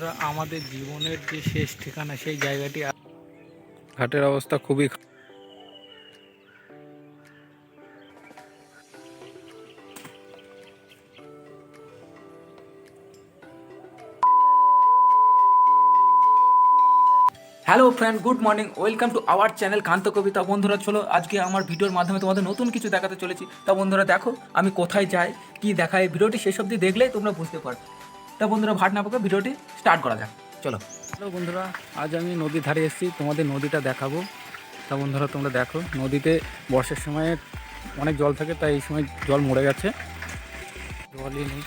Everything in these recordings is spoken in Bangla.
বন্ধুরা আমাদের জীবনের যে শেষ ঠিকানা সেই জায়গাটি ঘাটের অবস্থা খুবই hello friend good morning welcome to our channel Kanta Kabita বন্ধুরা চলো আজকে আমার ভিডিওর মাধ্যমে তোমাদের নতুন কিছু দেখাতে চলেছি। তা বন্ধুরা দেখো আমি কোথায় যাই কি দেখাই ভিডিওটি শেষ অবধি দেখলে তোমরা বুঝতে পারবে। তা বন্ধুরা ভাট না পাকে ভিডিওটি স্টার্ট করা যাক। চলো। হ্যালো বন্ধুরা, আজ আমি নদীর ধারে এসেছি, তোমাদের নদীটা দেখাবো। তা বন্ধুরা, তোমরা দেখো, নদীতে বর্ষার সময় অনেক জল থাকে, তাই এই সময় জল মরে গেছে। জলই নেই।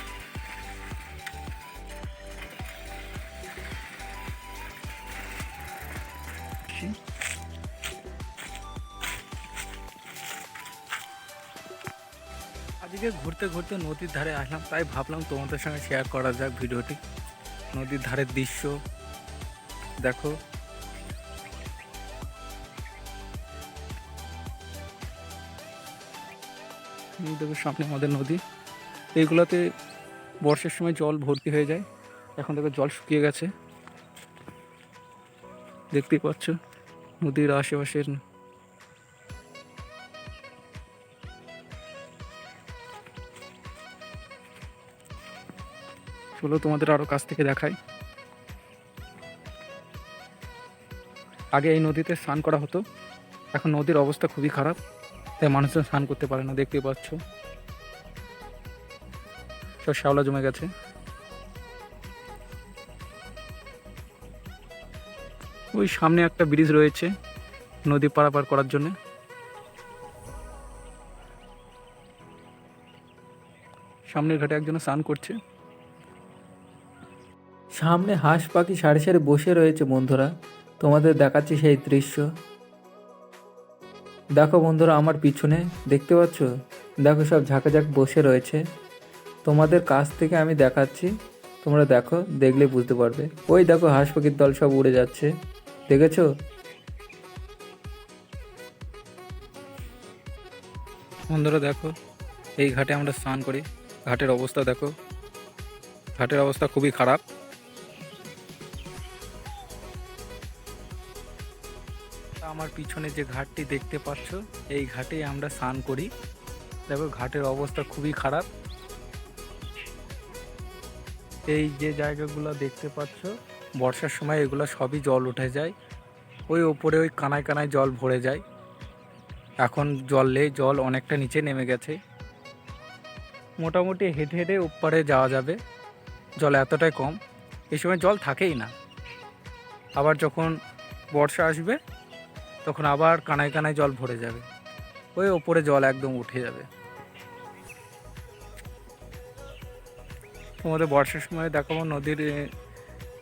আজকে ঘুরতে ঘুরতে নদীর ধারে আসলাম, তাই ভাবলাম তোমাদের সঙ্গে শেয়ার করা যাক ভিডিওটি। নদীর ধারের দৃশ্য, দেখো। দেখো সামনে আমাদের নদী। এইগুলোতে বর্ষার সময় জল ভর্তি হয়ে যায়। এখন দেখো জল শুকিয়ে গেছে। দেখতেই পাচ্ছ, নদীর আশেপাশের চলো তোমাদের আরও কাছ থেকে দেখাই। আগে এই নদীতে স্নান করা হতো। এখন নদীর অবস্থা খুবই খারাপ, তাই মানুষজন স্নান করতে পারে না, দেখতেই পাচ্ছ। সব শ্যাওলা জমে গেছে। ওই সামনে একটা ব্রিজ রয়েছে নদী পারাপার করার জন্য। সামনের ঘাটে একজন স্নান করছে। সামনে হাঁস পাখি সারি সারি বসে রয়েছে বন্ধুরা। তোমাদের দেখাচ্ছি সেই দৃশ্য। দেখো বন্ধুরা, আমার পিছনে দেখতে পাচ্ছ? দেখো সব ঝাঁকে ঝাঁক বসে রয়েছে। তোমাদের কাছ থেকে আমি দেখাচ্ছি। তোমরা দেখো, দেখলে বুঝতে পারবে। ওই দেখো হাঁস পাখির দল সব উড়ে যাচ্ছে। দেখেছ? বন্ধুরা দেখো, এই ঘাটে আমরা স্নান করি। ঘাটের অবস্থা দেখো। ঘাটের অবস্থা খুবই খারাপ। আমার পিছনে যে ঘাটটি দেখতে পাচ্ছ, এই ঘাটে আমরা স্নান করি। দেখো, ঘাটের অবস্থা খুবই খারাপ। এই যে জায়গাগুলো দেখতে পাচ্ছ, বর্ষার সময় এগুলো সবই জল উঠে যায়। ওই ওপরে ওই কানায় কানায় জল ভরে যায়। এখন জলে জল অনেকটা নিচে নেমে গেছে। মোটামুটি হেঁটে হেঁটে ওপারে যাওয়া যাবে। জল এতটাই কম। এই সময় জল থাকেই না। আবার যখন বর্ষা আসবে তখন আবার কানায় কানায় জল ভরে যাবে। ওই ওপরে জল একদম উঠে যাবে। তোমাদের বর্ষার সময় দেখাবো নদীর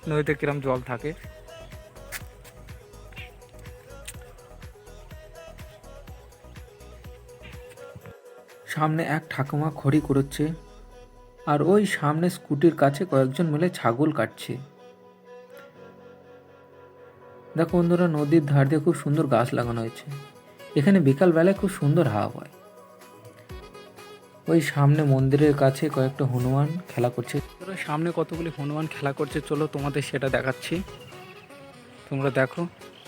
নদীতে কিরম জল থাকে। সামনে এক ঠাকুমা খড়ি কুড়োচ্ছে আর ওই সামনে স্কুটির কাছে কয়েকজন মিলে ছাগল কাটছে। দেখো বন্ধুরা, নদীর ধার দিয়ে খুব সুন্দর গাছ লাগানো হয়েছে। এখানে বিকালবেলায় খুব সুন্দর হাওয়া হয় ওই সামনে মন্দিরের কাছে কয়েকটা হনুমান খেলা করছে। সামনে কতগুলি হনুমান খেলা করছে, চলো তোমাদের সেটা দেখাচ্ছি। তোমরা দেখো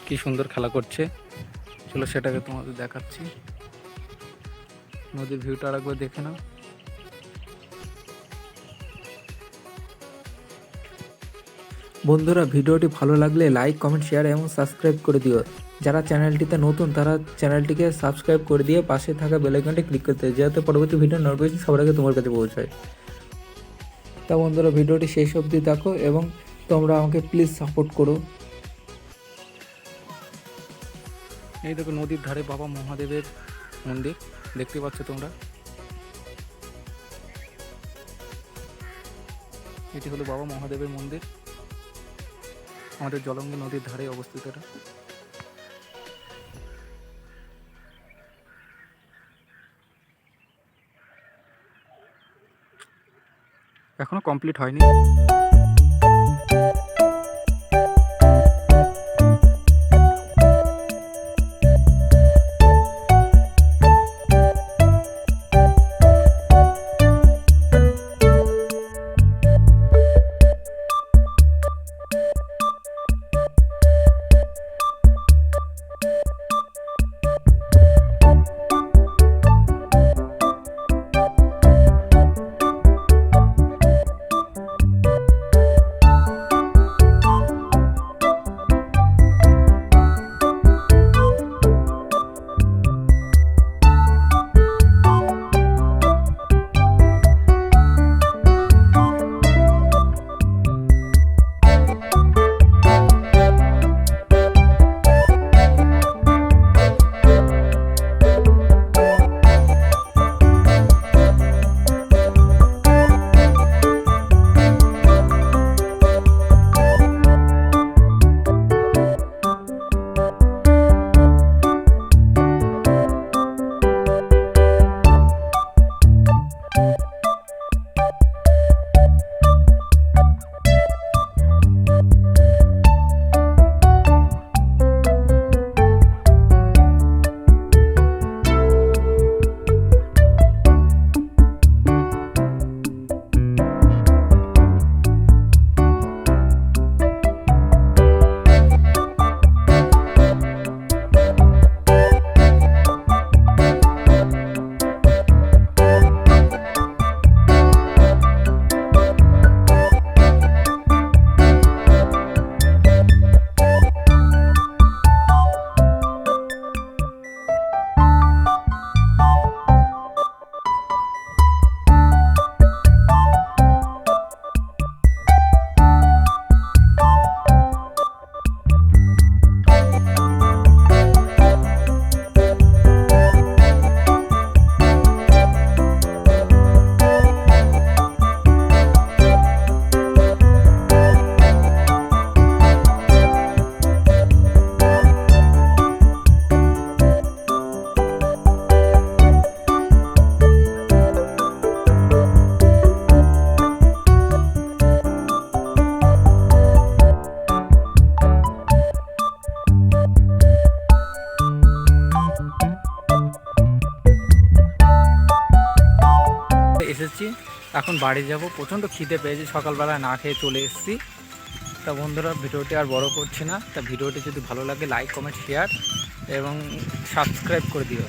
কি সুন্দর খেলা করছে। চলো সেটাকে তোমাদের দেখাচ্ছি। নদীর ভিউটা আর একবার দেখে নাও। বন্ধুরা, ভিডিওটি ভালো লাগলে লাইক কমেন্ট শেয়ার এবং সাবস্ক্রাইব করে দিও। যারা চ্যানেলটিতে নতুন, তারা চ্যানেলটিকে সাবস্ক্রাইব করে দিয়ে পাশে থাকা বেলাইকনটি ক্লিক করতে যাতে পরবর্তী ভিডিও নোটিফিকেশন সবার আগে তোমার কাছে পৌঁছায়। তা বন্ধুরা, ভিডিওটি শেষ অবধি দেখো এবং তোমরা আমাকে প্লিজ সাপোর্ট করো। এই দেখো নদীর ধারে বাবা মহাদেবের মন্দির, দেখতে পাচ্ছ তোমরা? এটি হলো বাবা মহাদেবের মন্দির। আমাদের জলঙ্গি নদীর ধারে অবস্থিত এটা। এখনও কমপ্লিট হয়নি। এখন বাড়ি যাব। প্রচণ্ড খিদে পেয়েছি। সকালবেলায় না খেয়ে চলে এসেছি। তা বন্ধুরা, ভিডিওটি আর বড় করছি না। তা ভিডিওটি যদি ভালো লাগে লাইক কমেন্ট শেয়ার এবং সাবস্ক্রাইব করে দিও।